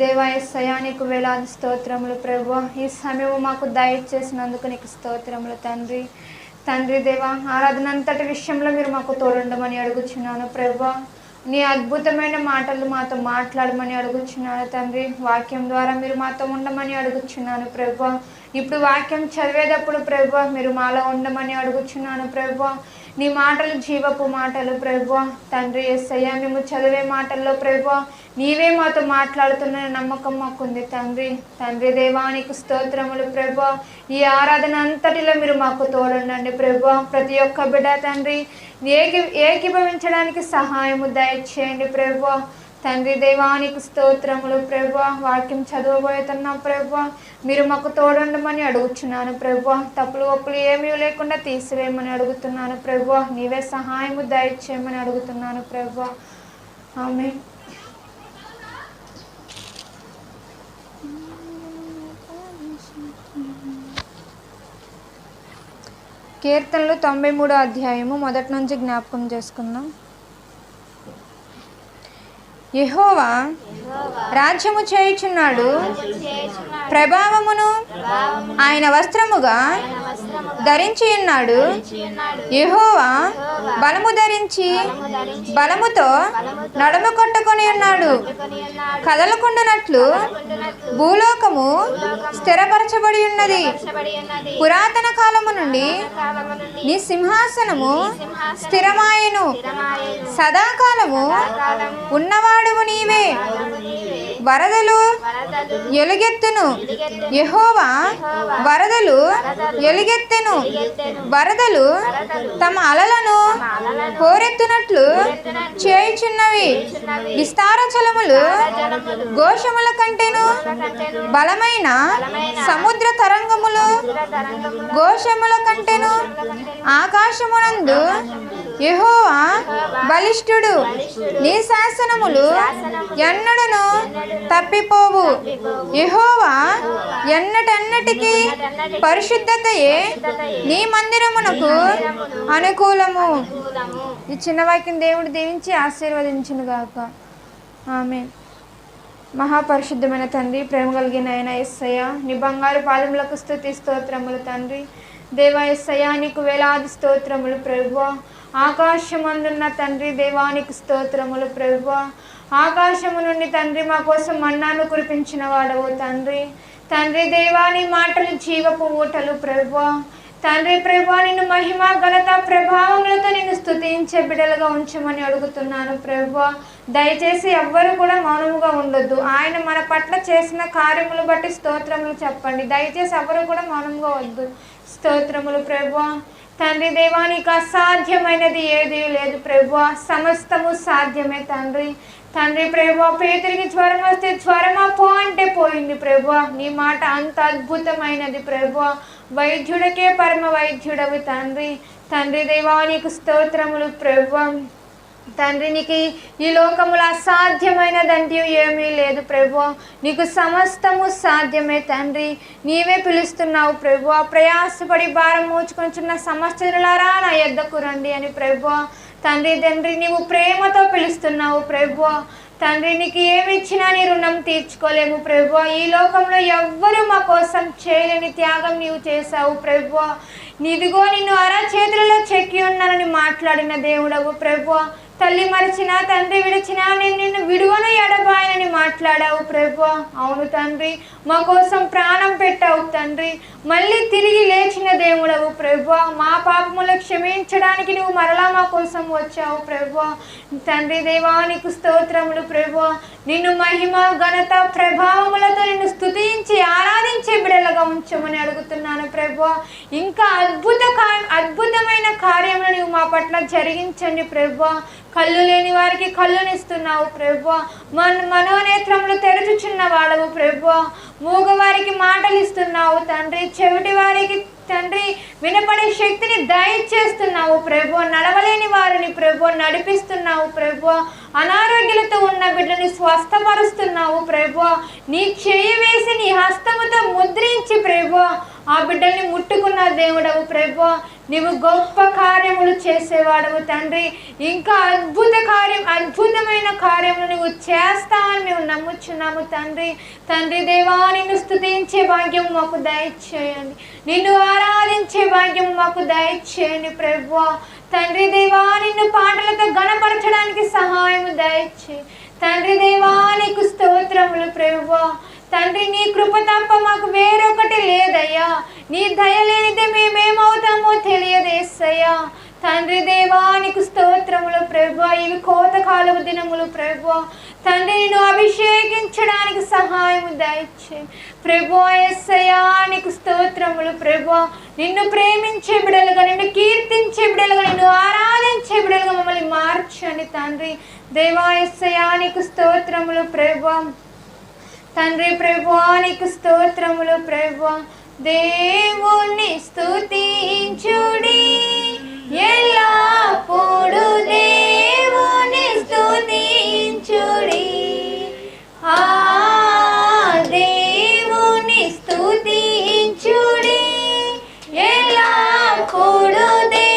దేవా ఎస్సయ్యా వేలాది స్తోత్రములు ప్రభు ఈ సమయం మాకు దయచేసినందుకు నీకు స్తోత్రములు తండ్రి. తండ్రి దేవా ఆరాధన అంతటి విషయంలో మీరు మాకు తోడుండమని అడుగుచున్నాను ప్రభు నీ అద్భుతమైన మాటలు మాతో మాట్లాడమని అడుగుచున్నాను తండ్రి. వాక్యం ద్వారా మీరు మాతో ఉండమని అడుగుచున్నాను ప్రభు ఇప్పుడు వాక్యం చదివేటప్పుడు ప్రభు మీరు మాలో ఉండమని అడుగుచున్నాను ప్రభు నీ మాటలు జీవపు మాటలు ప్రభు తండ్రి ఎస్సయ్యా మేము చదివే మాటల్లో ప్రభు నీవే మాతో మాట్లాడుతున్న నమ్మకం మాకుంది తండ్రి. తండ్రి దేవానికి స్తోత్రములు ప్రభు ఈ ఆరాధన అంతటిలో మీరు మాకు తోడుండండి ప్రభు ప్రతి ఒక్క బిడ్డ తండ్రి ఏకి ఏకీభవించడానికి సహాయము దయచేయండి ప్రభు తండ్రి దేవానికి స్తోత్రములు ప్రభు వాక్యం చదవబోతున్నా ప్రభు మీరు మాకు తోడుండమని అడుగుచున్నాను ప్రభు తప్పులు ఒప్పులు ఏమీ లేకుండా తీసివేయమని అడుగుతున్నాను ప్రభు నీవే సహాయము దయచేయమని అడుగుతున్నాను ప్రభు ఆమె కీర్తనలు తొంభై మూడో అధ్యాయము మొదటి నుంచి జ్ఞాపకం చేసుకుందాం. యెహోవా రాజ్యము చేయుచున్నాడు. ప్రభావమును ఆయన వస్త్రముగా ధరించి ఉన్నాడు యహోవా బలము ధరించి బలముతో నడుము కొట్టుకొని ఉన్నాడు. కదలకుండానట్లు భూలోకము స్థిరపరచబడి ఉన్నది. పురాతన కాలము నుండి నీ సింహాసనము స్థిరమాయను. సదాకాలము ఉన్నవాడువు నీవే. వరదలు ఎలుగెత్తును. యహోవా వరదలు ఎలుగెత్తెను. వరదలు తమ అలలను కోరెత్తునట్లు చేయుచున్నవి. విస్తార జలములు ఘోషముల కంటేను. బలమైన సముద్ర తరంగములు ఘోషముల కంటేను. ఆకాశమునందు యహోవా బలిష్ఠుడు నీ శాసనములు ఎన్నడను తప్పిపోవు. యహోవా ఎన్నటెన్నటికి పరిశుద్ధతయే నీ మందిరమునకు అనుకూలము. ఈ చిన్న వాక్యం దేవుడు దీవించి ఆశీర్వదించును గాక ఆమె మహాపరిశుద్ధమైన తండ్రి ప్రేమ కలిగిన ఆయన ఎస్సయ్య నీ బంగారు పాదములకు స్థుతి స్తోత్రములు తండ్రి. దేవ ఎస్సయ్య నీకు వేలాది స్తోత్రములు ప్రభువా. ఆకాశమందున్న తండ్రి దేవానికి స్తోత్రములు ప్రభు ఆకాశము నుండి తండ్రి మా కోసం మన్నాను కురిపించిన వాడవు తండ్రి. తండ్రి దేవాని మాటలు జీవపు ఊటలు ప్రభు తండ్రి ప్రభు నిన్ను మహిమ ఘనత ప్రభావములతో నిన్ను స్తుతించే బిడలుగా ఉంచమని అడుగుతున్నాను ప్రభు దయచేసి ఎవ్వరు కూడా మౌనముగా ఉండొద్దు. ఆయన మన పట్ల చేసిన కార్యములు బట్టి స్తోత్రములు చెప్పండి. దయచేసి ఎవరు కూడా మౌనంగా వద్దు. స్తోత్రములు ప్రభు తండ్రి దేవానికి అసాధ్యమైనది ఏదీ లేదు ప్రభు సమస్తము సాధ్యమే తండ్రి. తండ్రి ప్రభు పేదరికి జ్వరం వస్తే జ్వరమా పో అంటే పోయింది ప్రభు నీ మాట అంత అద్భుతమైనది ప్రభు వైద్యుడికే పరమ వైద్యుడవి తండ్రి. తండ్రి దేవా నీకు స్తోత్రములు ప్రభు తండ్రి నీకు ఈ లోకములు అసాధ్యమైనదంటూ ఏమీ లేదు ప్రభు. నీకు సమస్తము సాధ్యమే తండ్రి. నీవే పిలుస్తున్నావు ప్రభు. ప్రయాసపడి భారం మోచుకొంచున్న సమస్తలారా నా ఎద్దకు రండి అని ప్రభు. తండ్రి తండ్రి నీవు ప్రేమతో పిలుస్తున్నావు ప్రభు. తండ్రి నీకు ఏమి ఇచ్చినా నీ రుణం తీర్చుకోలేము ప్రభు. ఈ లోకంలో ఎవ్వరూ మా కోసం చేయలేని త్యాగం నీవు చేశావు ప్రభు. నీదిగో నిన్ను అరచేతులలో చెక్కి ఉన్నానని మాట్లాడిన దేవుడవు ప్రభు. తల్లి మరిచిన తండ్రి విడిచిన నేను నిన్ను విడువను ఎడబాయనని మాట్లాడావు ప్రభు. అవును తండ్రి మా కోసం ప్రాణం పెట్టావు తండ్రి. మళ్ళీ తిరిగి లేచిన దేవుడవు ప్రభు. మా పాపములు క్షమించడానికి నువ్వు మరలా మా కోసం వచ్చావు ప్రభు. తండ్రి దేవానికి స్తోత్రములు ప్రభు. నిన్ను మహిమ ఘనత ప్రభావములతో నిన్ను స్థుతించి ఆరాధించే బిడలుగా ఉంచమని అడుగుతున్నాను ప్రభు. ఇంకా అద్భుత కా- అద్భుతమైన కార్యములు నువ్వు మా పట్ల జరిగించండి ప్రభు. కళ్ళు లేని వారికి కళ్ళునిస్తున్నావు ప్రభు మన మనోనేత్రములు తెరచుచున్న వాళ్ళవు ప్రభు మూగవారికి మాటలు ఇస్తున్నావు తండ్రి. చెవిటి వారికి తండ్రి వినపడే శక్తిని దయచేస్తున్నావు ప్రభు నడవలేని వారిని ప్రభు నడిపిస్తున్నావు ప్రభు అనారోగ్యాలతో ఉన్న బిడ్డని స్వస్థపరుస్తున్నావు ప్రభు నీ చేయి వేసి నీ హస్తముతో ముద్రించి ప్రభు ఆ బిడ్డల్ని ముట్టుకున్న దేవుడవు ప్రభు. నీవు గొప్ప కార్యములు చేసేవాడవు తండ్రి. ఇంకా అద్భుత కార్యం అద్భుతమైన కార్యములు నువ్వు చేస్తావని మేము నమ్ముచున్నాము తండ్రి. తండ్రి దేవా నిన్ను స్తుతించే భాగ్యం మాకు దయచేయండి. నిన్ను ఆరాధించే భాగ్యం మాకు దయచేయండి ప్రభు. తండ్రి దేవా నిన్ను పాటలతో గణపరచడానికి సహాయం దయచే తండ్రి దేవా నీకు స్తోత్రములు ప్రభువా తండ్రి నీ కృప తప్ప మాకు వేరొకటి లేదయ్యా. నీ దయ లేనిదే మేమేమవుతామో తెలియదు తండ్రి దేవా నీకు స్తోత్రములు ప్రభు ఇవి కోతకాలపు దినములు ప్రభు తండ్రి నిన్ను అభిషేకించడానికి సహాయము దయచే. ప్రభు ఎస్సయ్యా నీకు స్తోత్రములు ప్రభు నిన్ను ప్రేమించే బిడలుగా నిన్ను కీర్తించే బిడలుగా నిన్ను ఆరాధించే బిడలుగా మమ్మల్ని మార్చండి తండ్రి. దేవా ఎస్సయ్యా నీకు స్తోత్రములు ప్రభు తండ్రి ప్రభువానికి స్తోత్రములు ప్రభు. దేవుణ్ణి స్తుతించుడి ఎల్లప్పుడు దేవుని స్తుతించుడి. ఆ దేవుని స్తుతించుడి ఎల్లప్పుడు దేవుని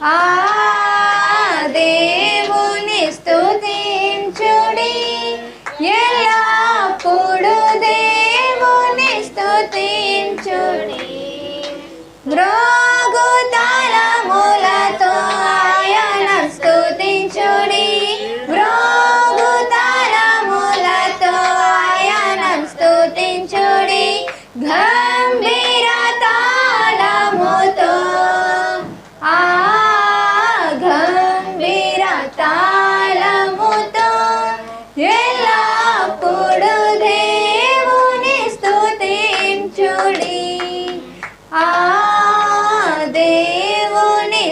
ఆ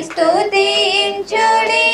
స్తుతించుడి.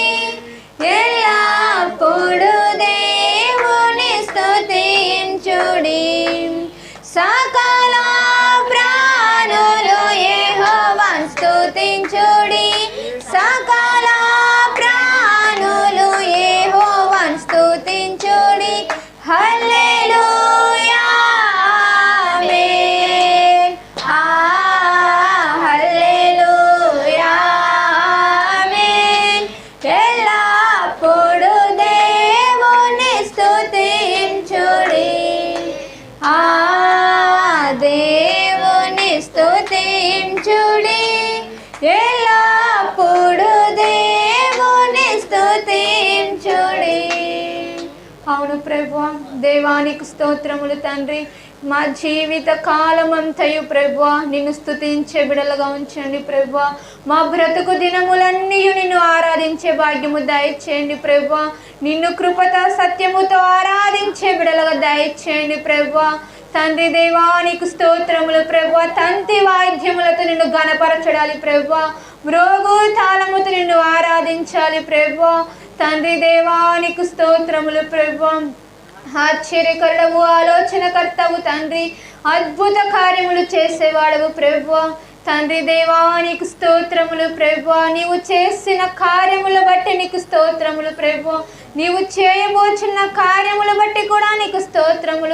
అవును ప్రభు. దేవానికి స్తోత్రములు తండ్రి. మా జీవిత కాలమంతయు ప్రభు నిన్ను స్తుతించే బిడలుగా ఉంచండి ప్రభు. మా బ్రతుకు దినములన్నీ నిన్ను ఆరాధించే భాగ్యము దయచేయండి ప్రభు. నిన్ను కృపతో సత్యముతో ఆరాధించే బిడలుగా దయచేయండి ప్రభు. తండ్రి దేవానికి స్తోత్రములు ప్రభు తంతి వాయిద్యములతో నిన్ను గణపరచడాలి ప్రభు మ్రోగు తాళముతో నిన్ను ఆరాధించాలి ప్రభు తండ్రి దేవానికి స్తోత్రములు ప్రభు ఆశ్చర్యకరుడవు ఆలోచనకర్తవు తండ్రి. అద్భుత కార్యములు చేసేవాడవు ప్రభు తండ్రి దేవానికి స్తోత్రములు ప్రభు నీవు చేసిన కార్యములు బట్టి నీకు స్తోత్రములు ప్రభు నీవు చేయబోచున్న కార్యములు బట్టి కూడా నీకు స్తోత్రములు